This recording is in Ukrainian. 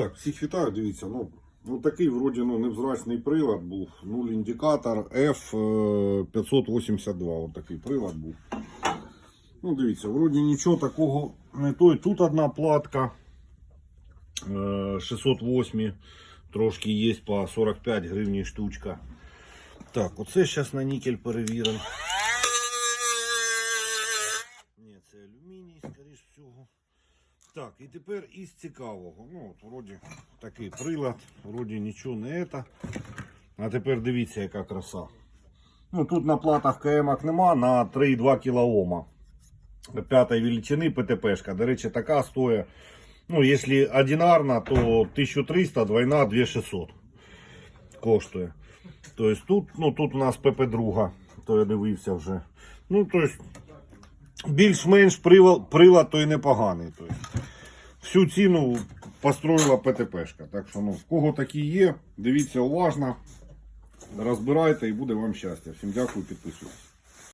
Так, всіх вітаю, дивіться, ну, ну такий вроді ну, невзрачний прилад був. Нуль індикатор F582. От такий прилад був. Ну, дивіться, вроді нічого такого не той. Тут одна платка е, 608, трошки є по 45 гривень штучка. Так, оце зараз на нікель перевіримо. Ні, це алюміній, скоріш всього. Так, і тепер із цікавого. Ну, от, вроді такий прилад, вроді нічого не це. А тепер дивіться, яка краса. Ну, тут на платах КМ нема на 3,2 кОм. П'ятої величини ПТПшка. До речі, така стоїть. Ну, якщо одинарна, то 1300, двойна 2600 коштує. Тобто тут, ну, тут у нас ПП-2, то я дивився вже. Ну, тобто, більш-менш прилад, прилад то непоганий. Тобто, всю ціну построїла ПТПшка. Так що, ну, в кого такі є, дивіться уважно, розбирайте і буде вам щастя. Всім дякую, підписуйтесь.